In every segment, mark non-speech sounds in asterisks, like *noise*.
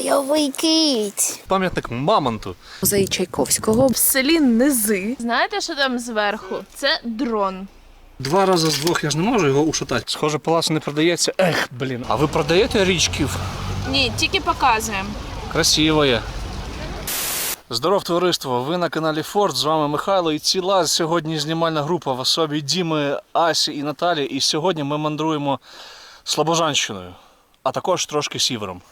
бойовий кить. Пам'ятник мамонту. Музей Чайковського. В селі Низи. Знаєте, що там зверху? Це дрон. Два рази з двох я ж не можу його ушатати. Схоже, палац не продається. Ех, блін. А ви продаєте річків? Ні, тільки показуємо. Красиво є. Здоров, товариство! Ви на каналі Форд. З вами Михайло і ціла сьогодні знімальна група в особі Діми, Асі і Наталі. І сьогодні ми мандруємо Слобожанщиною, а також трошки сівером.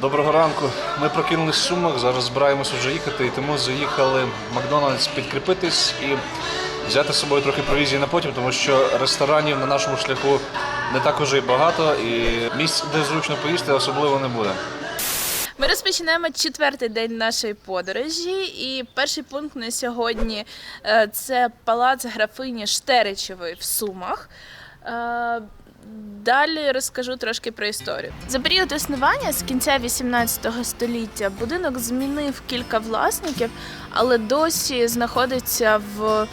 Доброго ранку. Ми прокинулись в Сумах, зараз збираємось вже їхати, і тому заїхали в Макдональдс підкріпитись і взяти з собою трохи провізії на потім, тому що ресторанів на нашому шляху не так уже і багато, і місць, де зручно поїсти, особливо не буде. Ми розпочинаємо четвертий день нашої подорожі, і перший пункт на сьогодні е, це палац графині Штеричевої в Сумах. Е, Далі розкажу трошки про історію. За період існування з кінця 18 століття будинок змінив кілька власників, але досі знаходиться в е,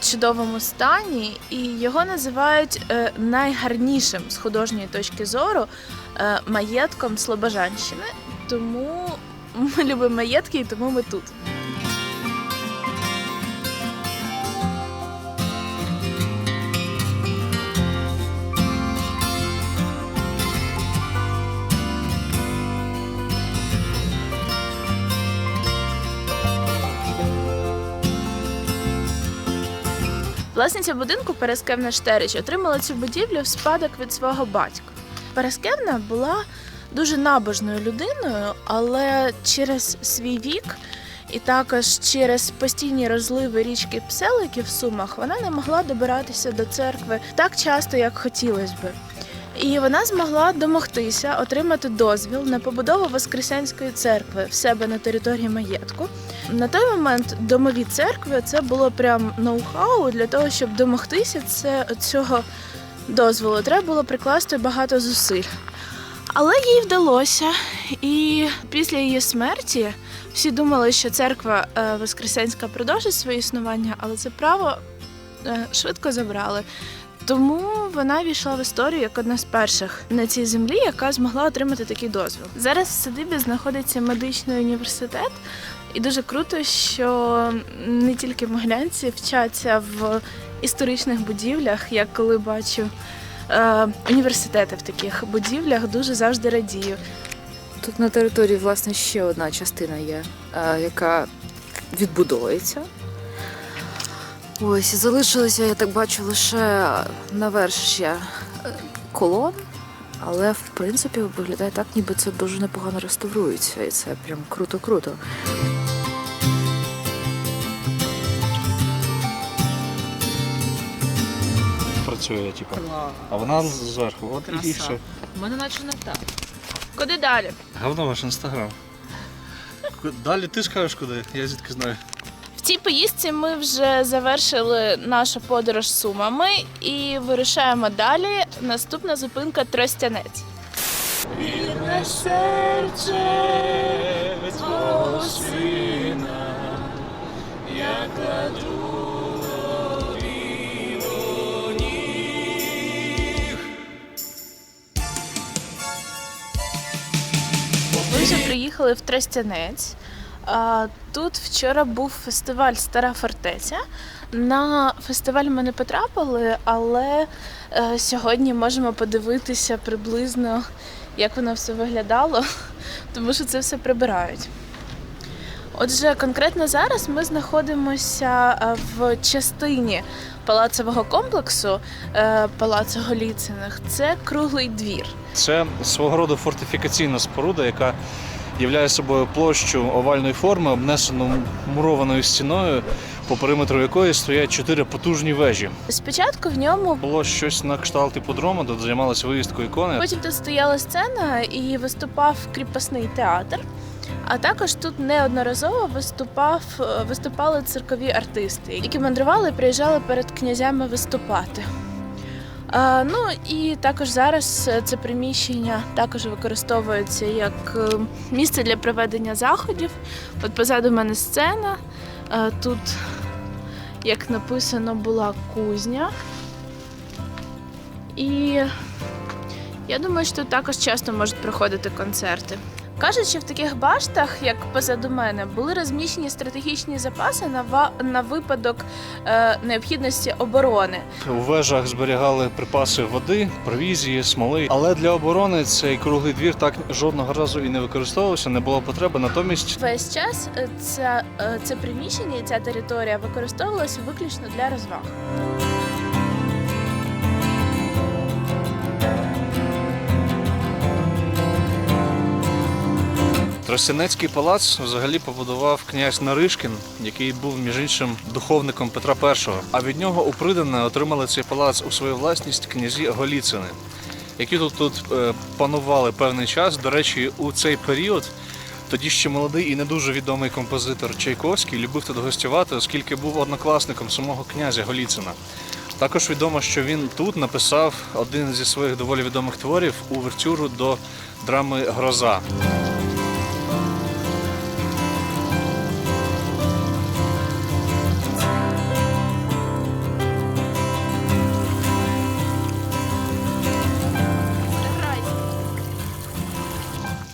чудовому стані, і його називають е, найгарнішим з художньої точки зору маєтком Слобожанщини. Тому ми любимо маєтки, і тому ми тут. Власниця будинку Перескевна Штерич отримала цю будівлю в спадок від свого батька. Перескевна була дуже набожною людиною, але через свій вік і також через постійні розливи річки Пселики в Сумах вона не могла добиратися до церкви так часто, як хотілося би. І вона змогла домогтися отримати дозвіл на побудову Воскресенської церкви в себе на території маєтку. На той момент домові церкви це було прям ноу-хау для того, щоб домогтися це, цього дозволу. Треба було прикласти багато зусиль. Але їй вдалося, і після її смерті всі думали, що церква е, Воскресенська продовжить своє існування, але це право е, швидко забрали. Тому вона війшла в історію як одна з перших на цій землі, яка змогла отримати такий дозвіл. Зараз в садибі знаходиться медичний університет, і дуже круто, що не тільки моглянці вчаться в історичних будівлях, я коли бачу е, університети в таких будівлях, дуже завжди радію. Тут на території, власне, ще одна частина є, е, яка відбудовується. Ось, і залишилося, я так бачу, лише навершення е, колон, але в принципі виглядає так, ніби це дуже непогано реставрується, і це прям круто-круто. Працює, типу. А вона зверху, от і все. У мене наче не так. Куди далі? Говно ваш інстаграм. Далі ти скажеш куди, я звідки знаю. Цій поїздці ми вже завершили нашу подорож сумами і вирушаємо далі. Наступна зупинка Тростянець. Вірне серце твого сина, я кладу Ми вже приїхали в Тростянець. Тут вчора був фестиваль Стара фортеця. На фестиваль ми не потрапили, але е, сьогодні можемо подивитися приблизно, як воно все виглядало, *laughs* тому що це все прибирають. Отже, конкретно зараз ми знаходимося е, в частині палацового комплексу е, Палацу Голіциних. Це круглий двір. Це свого роду фортифікаційна споруда, яка являє собою площу овальної форми, обнесену мурованою стіною, по периметру якої стоять чотири потужні вежі. Спочатку в ньому Було щось на кшталт іпподрому, де займалися виїздкою ікони. Потім тут стояла сцена і виступав кріпосний театр. А також тут неодноразово виступав, виступали циркові артисти, які мандрували і приїжджали перед князями виступати. А, ну і також зараз це приміщення також використовується як е, місце для проведення заходів. От позаду мене сцена. Тут, як написано, була кузня. І я думаю, що тут також часто можуть проходити концерти. Кажуть, що в таких баштах, як позаду мене, були розміщені стратегічні запаси на, ва- на випадок е, необхідності оборони. У вежах зберігали припаси води, провізії, смоли. Але для оборони цей круглий двір так жодного разу і не використовувався, не було потреби. Натомість Весь час це, е, це приміщення і ця територія використовувалася виключно для розваг. Тростянецький палац взагалі побудував князь Наришкін, який був між іншим духовником Петра І. А від нього у Придане отримали цей палац у свою власність князі Голіцини, які тут, тут е, панували певний час. До речі, у цей період тоді ще молодий і не дуже відомий композитор Чайковський любив тут гостювати, оскільки був однокласником самого князя Голіцина. Також відомо, що він тут написав один зі своїх доволі відомих творів увертюру до драми Гроза.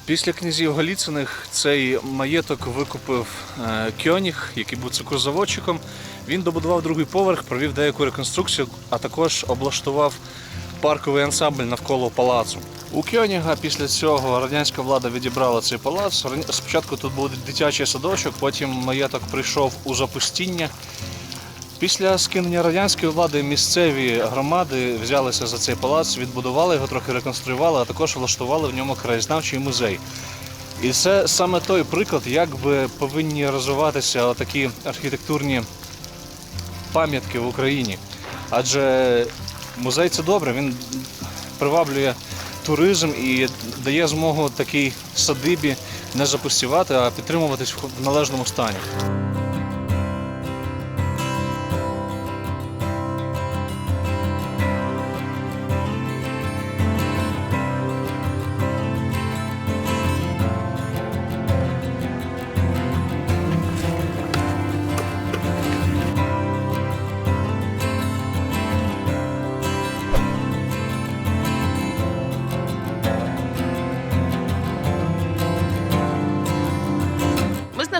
Після князів Голіциних цей маєток викупив е, Кьоніг, який був цукрозаводчиком. Він добудував другий поверх, провів деяку реконструкцію, а також облаштував парковий ансамбль навколо палацу. У Кьоніга після цього радянська влада відібрала цей палац. Спочатку тут був дитячий садочок, потім маєток прийшов у запустіння. Після скинення радянської влади місцеві громади взялися за цей палац, відбудували його, трохи реконструювали, а також влаштували в ньому краєзнавчий музей. І це саме той приклад, як би повинні розвиватися такі архітектурні пам'ятки в Україні. Адже музей це добре, він приваблює туризм і дає змогу такій садибі не запустівати, а підтримуватись в належному стані.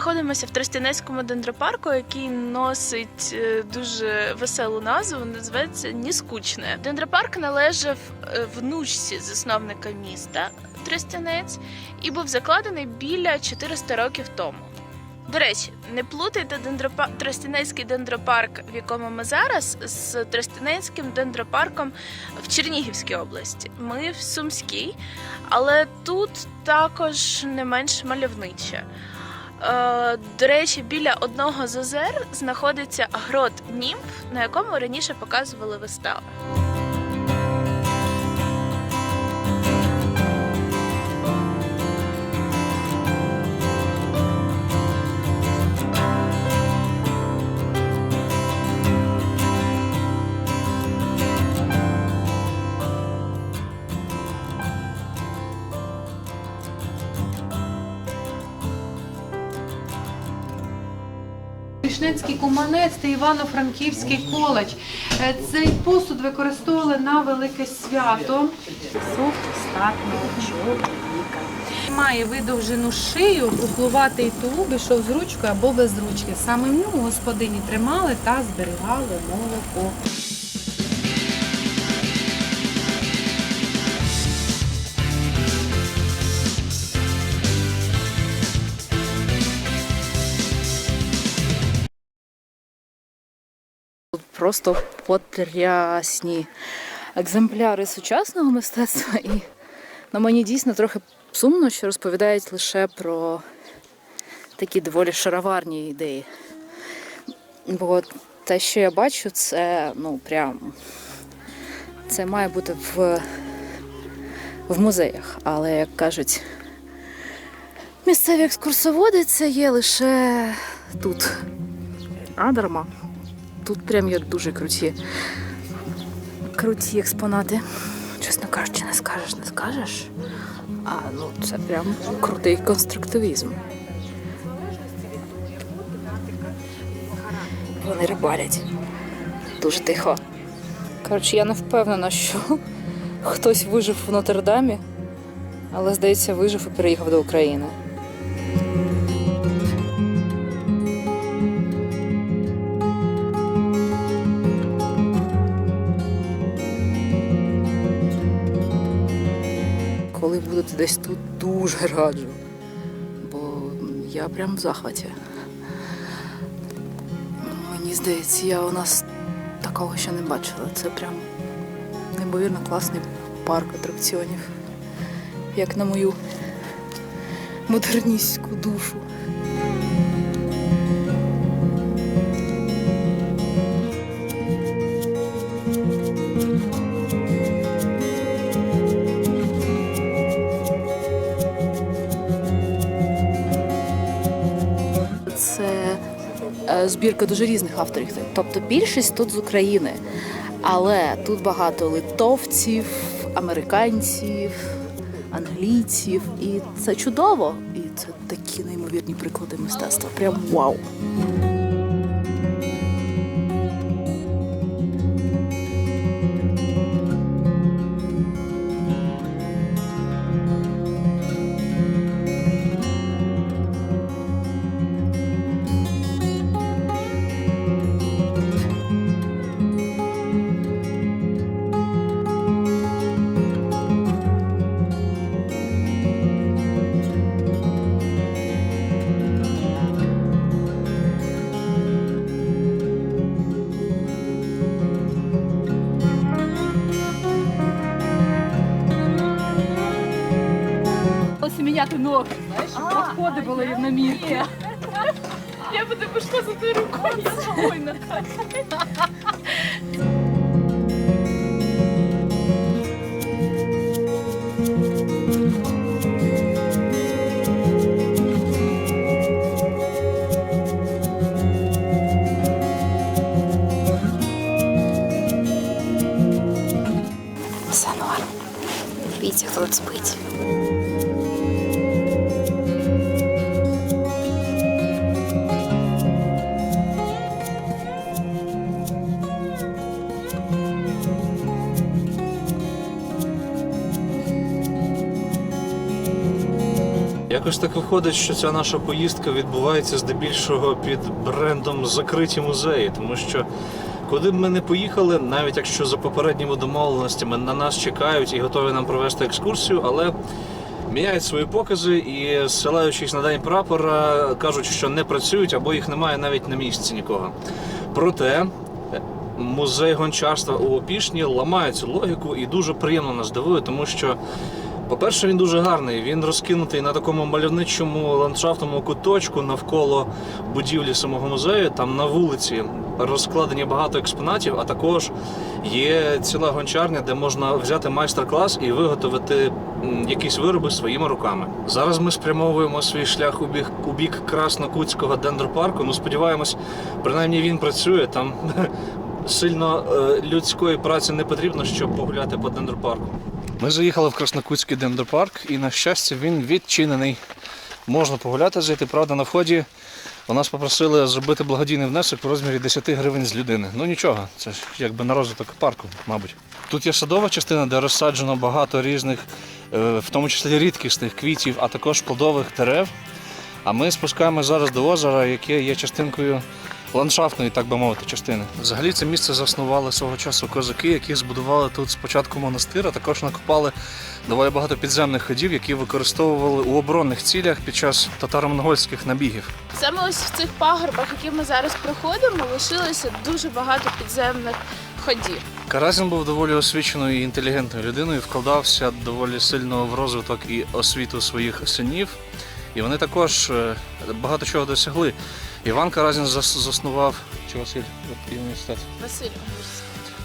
Знаходимося в Тростянецькому дендропарку, який носить е, дуже веселу назву. Називається Ніскучне. Дендропарк належав е, внучці засновника міста Тростянець і був закладений біля 400 років тому. До речі, не плутайте дендропа... Тростянецький дендропарк, в якому ми зараз, з Тростянецьким дендропарком в Чернігівській області. Ми в Сумській, але тут також не менш мальовниче. Е, До речі, біля одного з озер знаходиться грот Німф, на якому раніше показували вистави. Вишнецький куманець та Івано-Франківський коледж. Е, Цей посуд використовували на велике свято. Має видовжену шию, куклуватий тулуб, ішов з ручкою або без ручки. Саме в ньому господині тримали та зберігали молоко. Просто потрясні екземпляри сучасного мистецтва, і на мені дійсно трохи сумно, що розповідають лише про такі доволі шароварні ідеї. Бо те, що я бачу, це ну прям це має бути в, в музеях. Але як кажуть, місцеві екскурсоводи це є лише тут. А дарма. Тут прям є дуже круті. Круті експонати. Чесно кажучи, не скажеш, не скажеш. А ну це прям крутий конструктивізм. Вони рибалять. Дуже тихо. Коротше, я не впевнена, що *laughs* хтось вижив в Нотр-Дамі, але, здається, вижив і переїхав до України. Десь тут, дуже раджу. Бо я прям в захваті. Мені здається, я у нас такого ще не бачила. Це прям неймовірно класний парк атракціонів. Як на мою модерністську душу. Збірка дуже різних авторів. Тобто більшість тут з України. Але тут багато литовців, американців, англійців. І це чудово. І це такі неймовірні приклади мистецтва. Прям вау. Ось міняти ноги, знаєш, щоб проходи були рівномірні. Я буду пішла за тою рукою. Ой, Наталя. Все норм. Дивіться, хто тут спить. Якось так виходить, що ця наша поїздка відбувається здебільшого під брендом закриті музеї, тому що куди б ми не поїхали, навіть якщо за попередніми домовленостями на нас чекають і готові нам провести екскурсію, але міняють свої покази і, ссилаючись на день прапора, кажуть, що не працюють або їх немає навіть на місці нікого. Проте музей гончарства у Опішні ламає цю логіку і дуже приємно нас дивує, тому що. По-перше, він дуже гарний. Він розкинутий на такому мальовничому ландшафтному куточку навколо будівлі самого музею. Там на вулиці розкладені багато експонатів, а також є ціла гончарня, де можна взяти майстер-клас і виготовити якісь вироби своїми руками. Зараз ми спрямовуємо свій шлях у бік у бік Краснокутського дендропарку. Ну сподіваємось, принаймні він працює там. *laughs* Сильно е, людської праці не потрібно, щоб погуляти по дендропарку. Ми заїхали в Краснокутський дендропарк і, на щастя, він відчинений. Можна погуляти, зайти, правда, на вході у нас попросили зробити благодійний внесок в розмірі 10 гривень з людини. Ну нічого, це ж якби на розвиток парку, мабуть. Тут є садова частина, де розсаджено багато різних, е, в тому числі рідкісних квітів, а також плодових дерев. А ми спускаємося зараз до озера, яке є частинкою ландшафтної, так би мовити, частини. Взагалі це місце заснували свого часу козаки, які збудували тут спочатку монастир, а також накопали доволі багато підземних ходів, які використовували у оборонних цілях під час татаро-монгольських набігів. Саме ось в цих пагорбах, які ми зараз проходимо, лишилося дуже багато підземних ходів. Каразін був доволі освіченою і інтелігентною людиною, вкладався доволі сильно в розвиток і освіту своїх синів. І вони також е, багато чого досягли. Іван Каразін заснував чи Василь університет. Василь.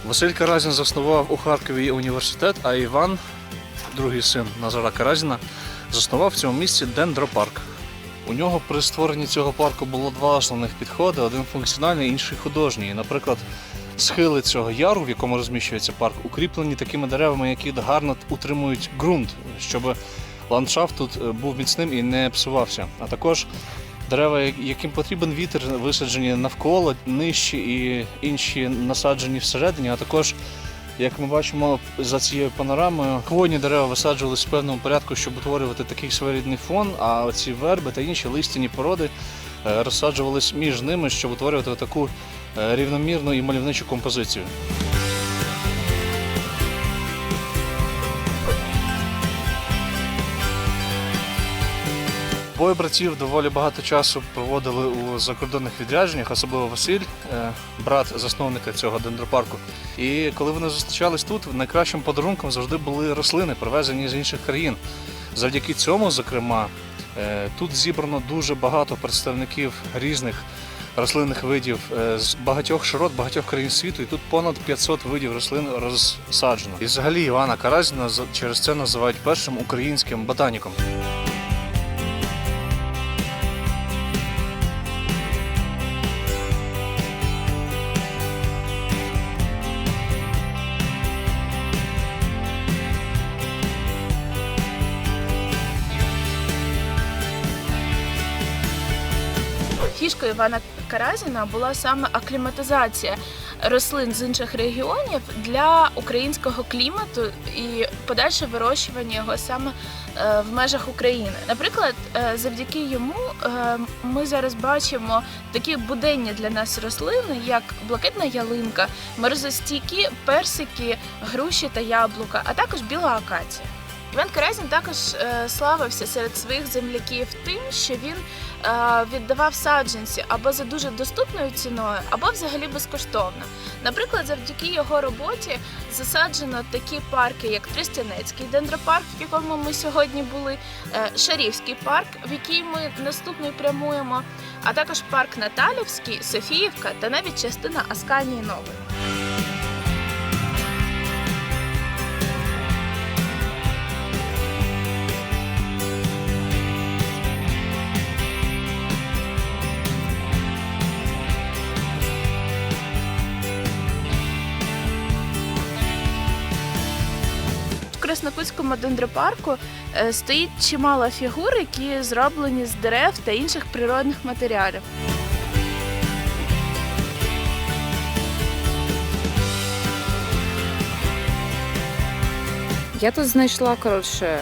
Василь Каразін заснував у Харкові університет, а Іван, другий син Назара Каразіна, заснував в цьому місці дендропарк. У нього при створенні цього парку було два основних підходи: один функціональний, інший художній. Наприклад, схили цього яру, в якому розміщується парк, укріплені такими деревами, які гарно утримують ґрунт, щоб ландшафт тут е, був міцним і не псувався. А також дерева, яким потрібен вітер, висаджені навколо, нижчі і інші насаджені всередині, а також Як ми бачимо за цією панорамою, хвойні дерева висаджувалися в певному порядку, щоб утворювати такий своєрідний фон, а оці верби та інші листяні породи е, розсаджувались між ними, щоб утворювати таку е, рівномірну і мальовничу композицію. Двоє братів доволі багато часу проводили у закордонних відрядженнях, особливо Василь, е, брат засновника цього дендропарку. І коли вони зустрічались тут, найкращим подарунком завжди були рослини, привезені з інших країн. Завдяки цьому, зокрема, е, тут зібрано дуже багато представників різних рослинних видів е, з багатьох широт, багатьох країн світу, і тут понад 500 видів рослин розсаджено. І взагалі Івана Каразіна через це називають першим українським ботаніком. Фішкою Івана Каразіна була саме акліматизація рослин з інших регіонів для українського клімату і подальше вирощування його саме е, в межах України. Наприклад, е, завдяки йому е, ми зараз бачимо такі буденні для нас рослини, як блакитна ялинка, мерзостійкі персики, груші та яблука, а також біла акація. Іван Каразін також славився серед своїх земляків тим, що він віддавав саджанці або за дуже доступною ціною, або взагалі безкоштовно. Наприклад, завдяки його роботі засаджено такі парки, як Тростянецький дендропарк, в якому ми сьогодні були, е, Шарівський парк, в який ми наступний прямуємо, а також парк Наталівський, Софіївка та навіть частина Асканії Нової. В Краснокутському дендропарку е, стоїть чимало фігур, які зроблені з дерев та інших природних матеріалів. Я тут знайшла, коротше,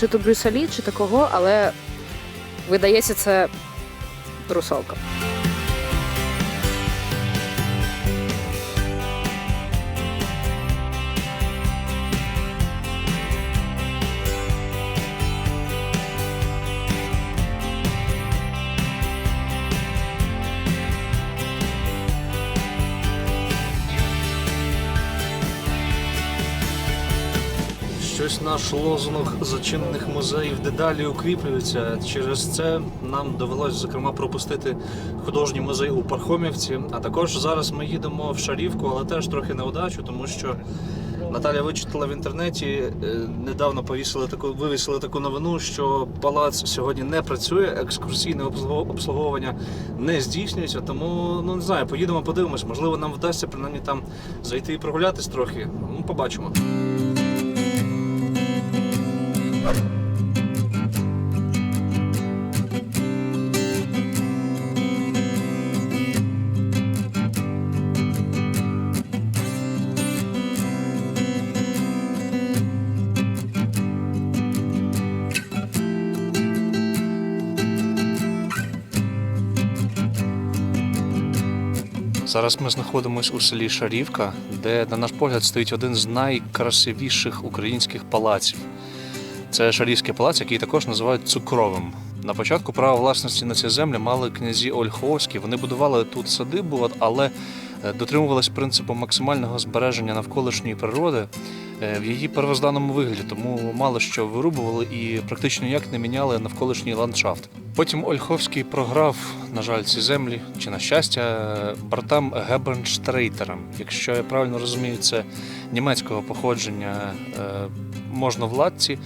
чи то брюсалі, чи то кого, але видається, це русалка. Щось наш лозунг зачинених музеїв дедалі укріплюється. Через це нам довелось зокрема пропустити художній музей у Пархомівці. А також зараз ми їдемо в Шарівку, але теж трохи на удачу, тому що Наталя вичитала в інтернеті. е, Недавно повісили таку вивісили таку новину, що палац сьогодні не працює, екскурсійне обслуговування не здійснюється. Тому ну не знаю, поїдемо, подивимось. Можливо, нам вдасться принаймні там зайти і прогулятись трохи. Ну, побачимо. Зараз ми знаходимося у селі Шарівка, де, на наш погляд, стоїть один з найкрасивіших українських палаців. Це Шарівський палац, який також називають цукровим. На початку право власності на ці землі мали князі Ольховські. Вони будували тут садибу, але дотримувалися дотримувались принципу максимального збереження навколишньої природи е, в її первозданому вигляді, тому мало що вирубували і практично ніяк не міняли навколишній ландшафт. Потім Ольховський програв, на жаль, ці землі, чи на щастя, е, братам Гебенштрейтерам. Якщо я правильно розумію, це німецького походження е, можновладці,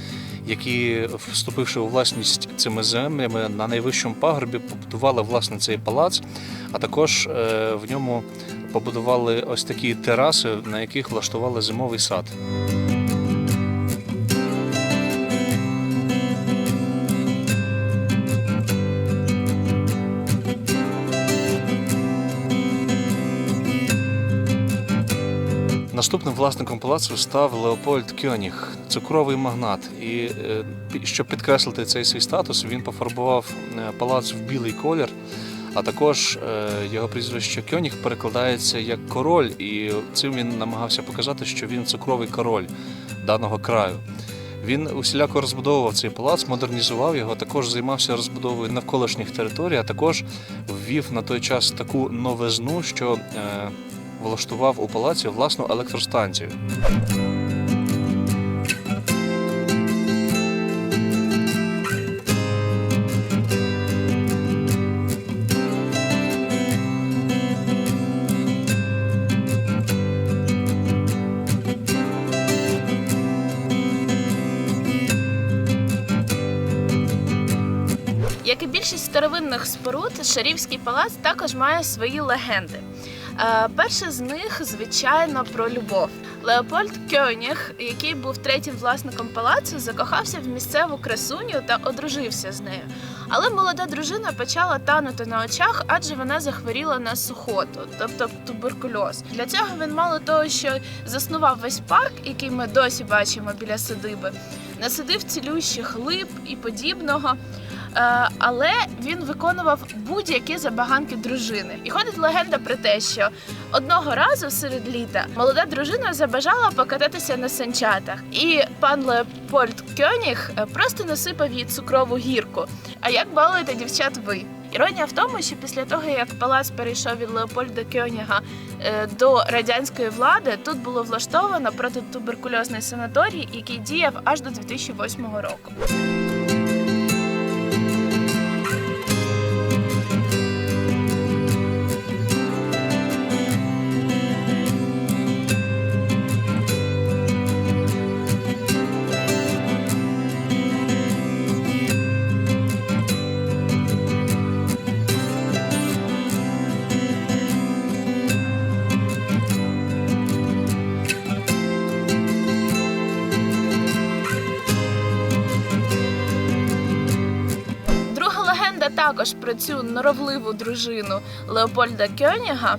які, вступивши у власність цими землями на найвищому пагорбі, побудували власне цей палац, а також е, в ньому побудували ось такі тераси, на яких влаштували зимовий сад. Наступним власником палацу став Леопольд Кьоніг, цукровий магнат. І е, щоб підкреслити цей свій статус, він пофарбував е, палац в білий колір. А також е, його прізвище Кьоніг перекладається як король, і цим він намагався показати, що він цукровий король даного краю. Він усіляко розбудовував цей палац, модернізував його, також займався розбудовою навколишніх територій, а також ввів на той час таку новизну, що влаштував у палаці власну електростанцію. Як і більшість старовинних споруд, Шарівський палац також має свої легенди. Е, Перша з них, звичайно, про любов. Леопольд Кьоніг, який був третім власником палацу, закохався в місцеву красуню та одружився з нею. Але молода дружина почала танути на очах, адже вона захворіла на сухоту, тобто туберкульоз. Для цього він мало того, що заснував весь парк, який ми досі бачимо біля садиби, насадив цілющих лип і подібного. Е, але він виконував будь-які забаганки дружини. І ходить легенда про те, що одного разу серед літа молода дружина забажала покататися на санчатах, і пан Леопольд Кьоніг е, просто насипав їй цукрову гірку. А як балуєте дівчат ви? Іронія в тому, що після того, як палац перейшов від Леопольда Кьоніга е, до радянської влади, тут було влаштовано протитуберкульозний санаторій, який діяв аж до 2008 року. Також про цю норовливу дружину Леопольда Кьоніга.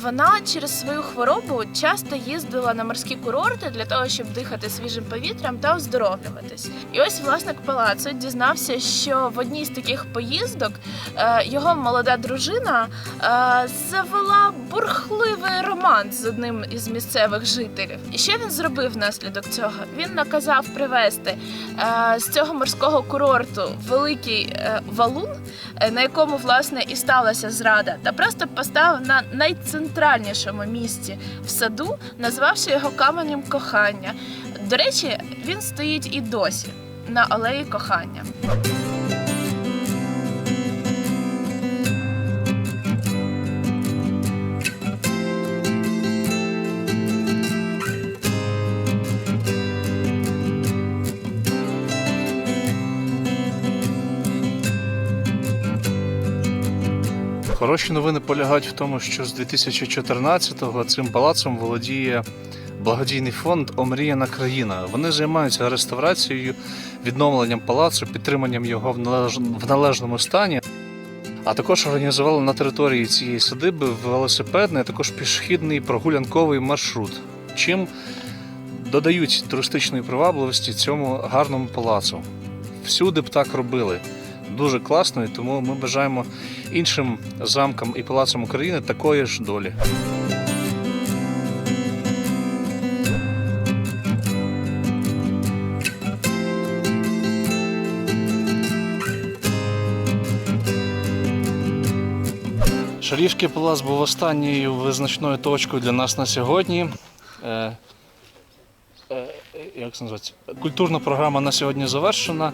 Вона через свою хворобу часто їздила на морські курорти для того, щоб дихати свіжим повітрям та оздоровлюватись. І ось власник палацу дізнався, що в одній з таких поїздок е, його молода дружина е, завела бурхливий роман з одним із місцевих жителів. І що він зробив внаслідок цього? Він наказав привезти е, з цього морського курорту великий валун, на якому власне і сталася зрада, та просто поставив на найцентральнішому місці в саду, назвавши його каменем кохання. До речі, він стоїть і досі на алеї кохання. Хороші новини полягають в тому, що з 2014-го цим палацом володіє благодійний фонд Омріяна країна. Вони займаються реставрацією, відновленням палацу, підтриманням його в належ- в належному стані. А також організували на території цієї садиби велосипедний, а також пішохідний прогулянковий маршрут, чим додають туристичної привабливості цьому гарному палацу. Всюди б так робили. Дуже класно, і тому ми бажаємо іншим замкам і палацам України такої ж долі. Шарівський палац був останньою визначною точкою для нас на сьогодні. Е, е, як це називається? Культурна програма на сьогодні завершена.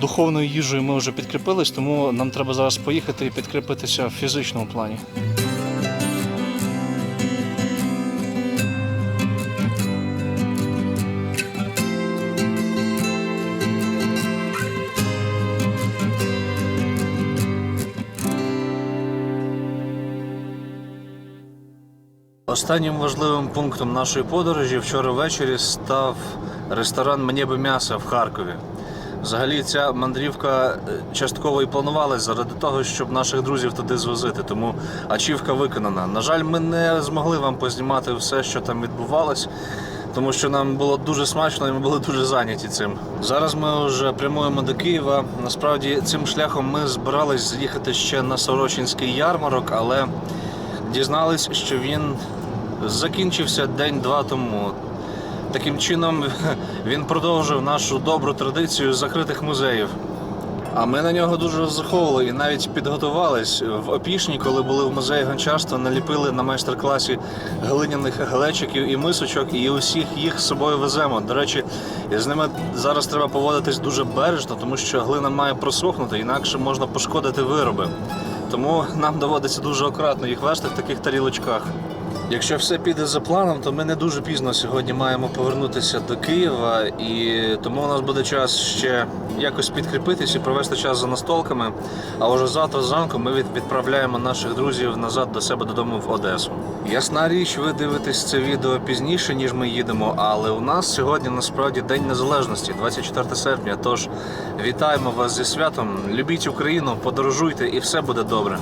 Духовною їжею ми вже підкріпились, тому нам треба зараз поїхати і підкріпитися в фізичному плані. Останнім важливим пунктом нашої подорожі вчора ввечері став ресторан Мені би м'ясо в Харкові. Взагалі, ця мандрівка е, частково і планувалась заради того, щоб наших друзів туди звозити. Тому ачівка виконана. На жаль, ми не змогли вам познімати все, що там відбувалось, тому що нам було дуже смачно і ми були дуже зайняті цим. Зараз ми вже прямуємо до Києва. Насправді, цим шляхом ми збирались заїхати ще на Сорочинський ярмарок, але дізнались, що він закінчився день-два тому. Таким чином *laughs* він продовжив нашу добру традицію закритих музеїв. А ми на нього дуже розраховували і навіть підготувались в опішні, коли були в музеї гончарства, наліпили на майстер-класі глиняних глечиків і мисочок, і усіх їх з собою веземо. До речі, з ними зараз треба поводитись дуже бережно, тому що глина має просохнути, інакше можна пошкодити вироби. Тому нам доводиться дуже акуратно їх вести в таких тарілочках. Якщо все піде за планом, то ми не дуже пізно сьогодні маємо повернутися до Києва, і тому у нас буде час ще якось підкріпитись і провести час за настолками. А вже завтра зранку ми відправляємо наших друзів назад до себе додому в Одесу. Ясна річ, ви дивитесь це відео пізніше, ніж ми їдемо, але у нас сьогодні насправді День Незалежності, 24 серпня. Тож вітаємо вас зі святом, любіть Україну, подорожуйте і все буде добре.